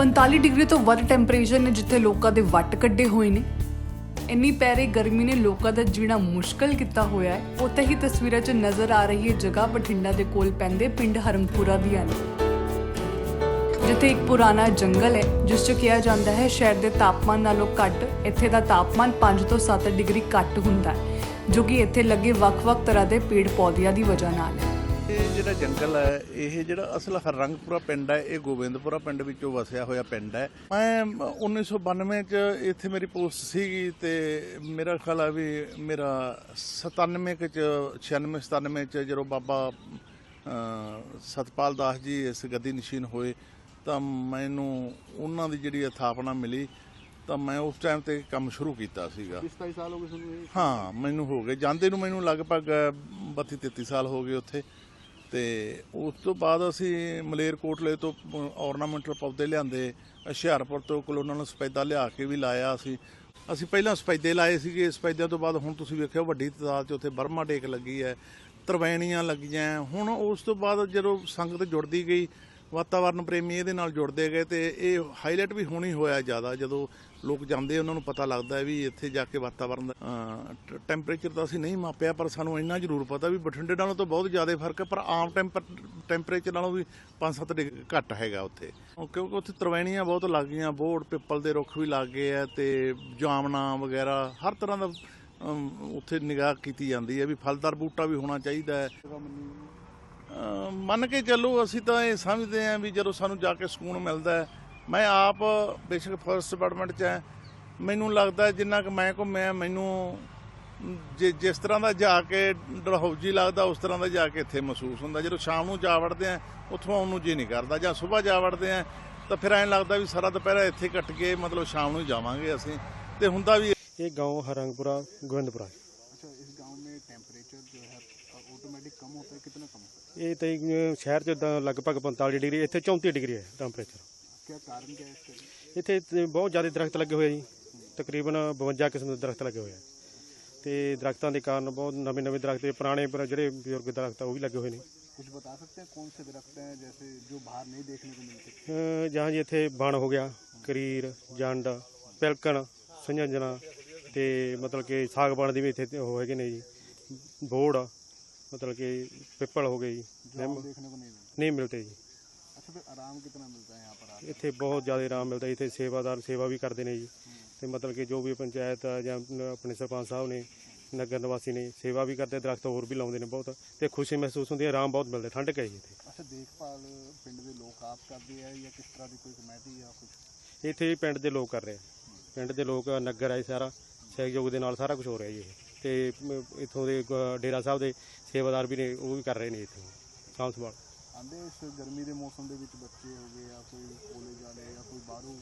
45 degree ਤੋਂ ਵੱਧ temperature ਨੇ ਜਿੱਥੇ ਲੋਕਾਂ ਦੇ ਵੱਟ ਕੱਢੇ ਹੋਏ ਨੇ। ਇੰਨੀ ਪੈਰੇ ਗਰਮੀ ਨੇ ਲੋਕਾਂ ਦਾ ਜੀਣਾ ਮੁਸ਼ਕਲ ਕੀਤਾ ਹੋਇਆ ਹੈ। ਉੱਥੇ ਹੀ ਤਸਵੀਰਾਂ 'ਚ ਨਜ਼ਰ ਆ ਰਹੀ ਹੈ ਜਗ੍ਹਾ ਬਠਿੰਡਾ ਦੇ ਕੋਲ ਪੈਂਦੇ ਪਿੰਡ ਹਰਮਪੁਰਾ ਦੀਆਂ ਨੇ ਜਿੱਥੇ ਇੱਕ ਪੁਰਾਣਾ ਜੰਗਲ ਹੈ, ਜਿਸ 'ਚ ਕਿਹਾ ਜਾਂਦਾ ਹੈ ਸ਼ਹਿਰ ਦੇ ਤਾਪਮਾਨ ਨਾਲੋਂ ਘੱਟ, ਇੱਥੇ ਦਾ ਤਾਪਮਾਨ 5 ਤੋਂ 7 ਡਿਗਰੀ ਘੱਟ ਹੁੰਦਾ ਹੈ, ਜੋ ਕਿ ਇੱਥੇ ਲੱਗੇ ਵੱਖ-ਵੱਖ ਤਰ੍ਹਾਂ ਦੇ ਪੇੜ ਪੌਦਿਆਂ ਦੀ ਵਜ੍ਹਾ ਨਾਲ ਹੈ। ਜਿਹੜਾ ਜੰਗਲ ਹੈ ਇਹ ਜਿਹੜਾ ਅਸਲ ਹਰਰੰਗਪੁਰਾ ਪਿੰਡ ਹੈ ਇਹ ਗੋਬਿੰਦਪੁਰਾ ਪਿੰਡ ਵਿੱਚੋਂ ਵਸਿਆ ਹੋਇਆ ਪਿੰਡ ਹੈ। ਮੈਂ 1992 ਚ ਇੱਥੇ ਮੇਰੀ ਪੋਸਟ ਸੀਗੀ ਤੇ ਮੇਰਾ ਖਿਆਲ ਹੈ ਵੀ ਮੇਰਾ 97 ਕੁ ਚ 96 97 ਚ ਜਦੋਂ ਬਾਬਾ ਸਤਪਾਲ ਦਾਸ ਜੀ ਇਸ ਗੱਦੀ ਨਸ਼ੀਨ ਹੋਏ ਤਾਂ ਮੈਨੂੰ ਉਹਨਾਂ ਦੀ ਜਿਹੜੀ ਸਥਾਪਨਾ ਮਿਲੀ ਤਾਂ ਮੈਂ ਉਸ ਟਾਈਮ ਤੇ ਕੰਮ ਸ਼ੁਰੂ ਕੀਤਾ ਸੀਗਾ। 27 ਸਾਲ ਹੋ ਗਏ ਤੁਹਾਨੂੰ ਹਾਂ ਮੈਨੂੰ ਹੋ ਗਏ। ਜਾਂਦੇ ਨੂੰ ਮੈਨੂੰ ਲਗਭਗ 32 33 ਸਾਲ ਹੋ ਗਏ ਉੱਥੇ। ਤੇ ਉਸ ਤੋਂ ਬਾਅਦ ਅਸੀਂ ਮਲੇਰਕੋਟਲੇ ਤੋਂ ornamental ਪੌਦੇ ਲਿਆਂਦੇ। ਹੁਸ਼ਿਆਰਪੁਰ ਤੋਂ ਕਲੋਨਲ ਸਪੈਦਾ ਲਿਆ ਕੇ ਵੀ ਲਾਇਆ ਅਸੀਂ। ਅਸੀਂ ਪਹਿਲਾਂ ਸਪੈਦੇ ਲਾਏ ਸੀਗੇ। ਸਪੈਦਿਆਂ ਤੋਂ ਬਾਅਦ ਹੁਣ ਤੁਸੀਂ ਵੇਖਿਆ ਵੱਡੀ ਤਾਦਾਦ 'ਚ ਉੱਥੇ ਬਰਮਾ ਟੇਕ ਲੱਗੀ ਹੈ, ਤਰਵੈਣੀਆਂ ਲੱਗੀਆਂ। ਹੁਣ ਉਸ ਤੋਂ ਬਾਅਦ ਜਦੋਂ ਸੰਗਤ ਜੁੜਦੀ ਗਈ ਵਾਤਾਵਰਨ ਪ੍ਰੇਮੀ ਇਹਦੇ ਨਾਲ ਜੁੜਦੇ ਗਏ ਤੇ ਇਹ ਹਾਈਲਾਈਟ ਵੀ ਹੋਣੀ ਹੋਇਆ ਜ਼ਿਆਦਾ, ਜਦੋਂ ਲੋਕ ਜਾਂਦੇ ਉਹਨਾਂ ਨੂੰ ਪਤਾ ਲੱਗਦਾ ਹੈ ਵੀ ਇੱਥੇ ਜਾ ਕੇ ਵਾਤਾਵਰਨ ਦਾ ਟੈਂਪਰੇਚਰ ਤਾਂ ਅਸੀਂ ਨਹੀਂ ਮਾਪਿਆ, ਪਰ ਸਾਨੂੰ ਇੰਨਾ ਜ਼ਰੂਰ ਪਤਾ ਵੀ ਬਠਿੰਡੇ ਨਾਲੋਂ ਤਾਂ ਬਹੁਤ ਜ਼ਿਆਦਾ ਫ਼ਰਕ ਹੈ, ਪਰ ਆਮ ਟੈਂਪਰੇਚਰ ਨਾਲੋਂ ਵੀ 5-7 ਡਿਗਰੀ ਘੱਟ ਹੈਗਾ ਉੱਥੇ। ਕਿਉਂਕਿ ਉੱਥੇ ਤਰਵੈਣੀਆਂ ਬਹੁਤ ਲੱਗ ਗਈਆਂ ਬੋੜ ਪਿੱਪਲ ਦੇ ਰੁੱਖ ਵੀ ਲੱਗ ਗਏ ਆ ਤੇ ਜਾਮਨਾ ਵਗੈਰਾ, ਹਰ ਤਰ੍ਹਾਂ ਦਾ ਉੱਥੇ ਨਿਗਾਹ ਕੀਤੀ ਜਾਂਦੀ ਹੈ ਵੀ ਫਲਦਾਰ ਬੂਟਾ ਵੀ ਹੋਣਾ ਚਾਹੀਦਾ ਹੈ। ਮੰਨ ਕੇ ਚੱਲੋ, ਅਸੀਂ ਤਾਂ ਇਹ ਸਮਝਦੇ ਆਂ ਵੀ ਜਦੋਂ ਸਾਨੂੰ ਜਾ ਕੇ ਸਕੂਨ ਮਿਲਦਾ ਹੈ, ਮੈਂ ਆਪ ਬੇਸ਼ੱਕ ਫੋਰਸਟ ਡਿਪਾਰਟਮੈਂਟ 'ਚ ਆ ਮੈਨੂੰ ਲੱਗਦਾ ਜਿੰਨਾ ਕਿ ਮੈਂ ਘੁੰਮਿਆ, ਮੈਨੂੰ ਜੇ ਜਿਸ ਤਰ੍ਹਾਂ ਦਾ ਜਾ ਕੇ ਡਲਹੌਜੀ ਲੱਗਦਾ, ਉਸ ਤਰ੍ਹਾਂ ਦਾ ਜਾ ਕੇ ਇੱਥੇ ਮਹਿਸੂਸ ਹੁੰਦਾ। ਜਦੋਂ ਸ਼ਾਮ ਨੂੰ ਜਾ ਵੜਦੇ ਆ ਉੱਥੋਂ ਆਉਣ ਨੂੰ ਜੀ ਨਹੀਂ ਕਰਦਾ। ਜਾਂ ਸਵੇਰ ਜਾ ਵੜਦੇ ਆ ਤਾਂ ਫਿਰ ਐਂ ਲੱਗਦਾ ਵੀ ਸਾਰਾ ਦੁਪਹਿਰਾ ਇੱਥੇ ਕੱਟ ਕੇ ਮਤਲਬ ਸ਼ਾਮ ਨੂੰ ਜਾਵਾਂਗੇ ਅਸੀਂ। ਤੇ ਹੁੰਦਾ ਵੀ ਇਹ گاਉਂ ਹਰੰਗਪੁਰਾ, ਗੋਬਿੰਦਪੁਰਾ। ऑटोमेटिक कम होता है कितना कम होता है ਇਹ ਤਾਂ ਇੱਕ ਸ਼ਹਿਰ ਚ ਤਾਂ ਲਗਭਗ 45 ਡਿਗਰੀ ਇੱਥੇ 34 ਡਿਗਰੀ ਹੈ ਟੈਂਪਰੇਚਰ क्या कारण क्या है इसका जी? ਇੱਥੇ ਤੇ ਬਹੁਤ ਜ਼ਿਆਦਾ ਦਰਖਤ ਲੱਗੇ ਹੋਏ ਆ ਜੀ ਤਕਰੀਬਨ 52 ਕਿਸਮ ਦੇ ਦਰਖਤ ਲੱਗੇ ਹੋਏ ਆ ਤੇ ਦਰਖਤਾਂ ਦੇ ਕਾਰਨ ਬਹੁਤ ਨਵੇਂ ਨਵੇਂ ਦਰਖਤ ਤੇ ਪੁਰਾਣੇ ਪਰ ਜਿਹੜੇ ਬਜ਼ੁਰਗ ਦਰਖਤ ਆ ਉਹ ਵੀ ਲੱਗੇ ਹੋਏ ਨੇ कुछ बता सकते हैं कौन से दरख्त हैं जैसे जो बाहर नहीं देखने को मिलते ਅਹ ਜਹਾਂ ਜੀ ਇੱਥੇ ਬਣ ਹੋ ਗਿਆ ਕਰੀਰ ਜੰਡ ਪਿਲਕਣ ਸੰਜੰਜਣਾ ਤੇ ਮਤਲਬ ਕਿ ਸਾਗਬਾਨ ਦੀ ਵੀ ਇੱਥੇ ਉਹ ਹੈਗੇ ਨੇ ਜੀ ਬੋੜ ਮਤਲਬ ਕਿ ਪਿੱਪਲ ਹੋ ਗਏ ਜੀ जो ਨਿੰਮ आम देखने को नहीं मिलते ਨਹੀਂ ਮਿਲਦੇ ਜੀ अच्छा फिर आराम कितना मिलता है यहाँ पर आके? ਇੱਥੇ ਬਹੁਤ ਜ਼ਿਆਦਾ ਆਰਾਮ ਮਿਲਦਾ ਇੱਥੇ ਸੇਵਾਦਾਰ ਸੇਵਾ ਵੀ ਕਰਦੇ ਨੇ ਜੀ ਤੇ ਮਤਲਬ ਕਿ ਜੋ ਵੀ ਪੰਚਾਇਤ ਆ ਜਾਂ ਆਪਣੇ ਸਰਪੰਚ ਸਾਹਿਬ ਨੇ ਨਗਰ ਨਿਵਾਸੀ ਨੇ ਸੇਵਾ ਵੀ ਕਰਦੇ ਦਰਖਤ ਹੋਰ ਵੀ ਲਾਉਂਦੇ ਨੇ ਬਹੁਤ ਤੇ ਖੁਸ਼ੀ ਮਹਿਸੂਸ ਹੁੰਦੀ ਹੈ ਆਰਾਮ ਬਹੁਤ ਮਿਲਦਾ ਠੰਡਕ ਹੈ ਜੀ ਇੱਥੇ अच्छा देखभाल पिंड ਦੇ ਲੋਕ ਆਪ ਕਰਦੇ ਆ ਜਾਂ ਕਿਸ ਤਰ੍ਹਾਂ ਦੀ ਕੋਈ ਕਮੇਟੀ ਜਾਂ ਕੁਝ ਇੱਥੇ ਪਿੰਡ ਦੇ ਲੋਕ ਕਰ ਰਹੇ ਆ ਪਿੰਡ ਦੇ ਲੋਕ ਨਗਰ ਹੈ ਸਾਰਾ ਸਹਿਯੋਗ ਦੇ ਨਾਲ ਸਾਰਾ ਕੁਝ ਹੋ ਰਿਹਾ ਜੀ ਇਹ ਤੇ ਇੱਥੋਂ ਦੇ ਡੇਰਾ ਸਾਹਿਬ ਦੇ ਸੇਵਾਦਾਰ ਵੀ ਨੇ ਉਹ ਵੀ ਕਰ ਰਹੇ ਨੇ ਇੱਥੇ ਸਾਂਭ ਸੰਭਾਲ। ਆਂਦੇ ਇਸ ਗਰਮੀ ਦੇ ਮੌਸਮ ਦੇ ਵਿੱਚ ਬੱਚੇ ਹੋ ਗਏ ਜਾਂ ਕੋਈ ਕਾਲਜ ਵਾਲੇ ਜਾਂ ਕੋਈ ਬਾਹਰੋਂ?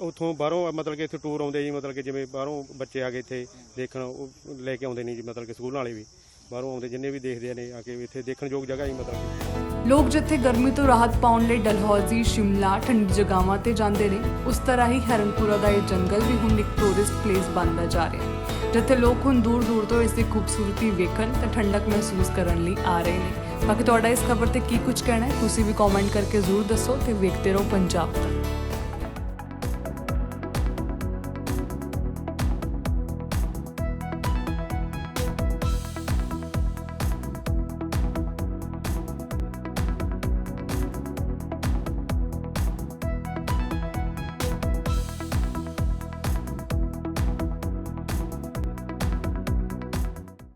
ਉੱਥੋਂ ਬਾਹਰੋਂ ਮਤਲਬ ਕਿ ਇੱਥੇ ਟੂਰ ਆਉਂਦੇ ਜੀ ਮਤਲਬ ਕਿ ਜਿਵੇਂ ਬਾਹਰੋਂ ਬੱਚੇ ਆ ਗਏ ਇੱਥੇ ਦੇਖਣ ਉਹ ਲੈ ਕੇ ਆਉਂਦੇ ਨੇ ਜੀ ਮਤਲਬ ਕਿ ਸਕੂਲਾਂ ਵਾਲੇ ਵੀ। ਬਾਹਰੋਂ ਆਉਂਦੇ ਜਿੰਨੇ ਵੀ ਦੇਖਦੇ ਨੇ ਆ ਕੇ ਇੱਥੇ ਦੇਖਣ ਯੋਗ ਜਗ੍ਹਾ ਜੀ ਮਤਲਬ ਕਿ। ਲੋਕ ਜਿੱਥੇ ਗਰਮੀ ਤੋਂ ਰਾਹਤ ਪਾਉਣ ਲਈ ਡਲਹੌਜ਼ੀ ਸ਼ਿਮਲਾ ਠੰਡੀ ਜਗ੍ਹਾਵਾਂ ਤੇ ਜਾਂਦੇ ਨੇ ਉਸ ਤਰ੍ਹਾਂ ਹੀ ਹਰਨਪੁਰਾ ਦਾ ਇਹ ਜੰਗਲ ਵੀ ਹੁਣ ਇੱਕ ਟੂਰਿਸਟ ਪਲੇਸ ਬਣਦਾ ਜਾ ਰਿਹਾ। ਹੈ ਜਿੱਥੇ ਲੋਕ ਹੁਣ ਦੂਰ ਦੂਰ ਤੋਂ ਇਸ ਦੀ ਖੂਬਸੂਰਤੀ ਵੇਖਣ ਤੇ ਠੰਡਕ ਮਹਿਸੂਸ ਕਰਨ ਲਈ ਆ ਰਹੇ ਨੇ। ਬਾਕੀ ਤੁਹਾਡਾ ਇਸ ਖਬਰ ਤੇ ਕੀ ਕੁਝ ਕਹਿਣਾ ਹੈ, ਤੁਸੀਂ ਵੀ ਕਮੈਂਟ ਕਰਕੇ ਜ਼ਰੂਰ ਦੱਸੋ ਤੇ ਵੇਖਦੇ ਰਹੋ ਪੰਜਾਬ ਤੱਕ।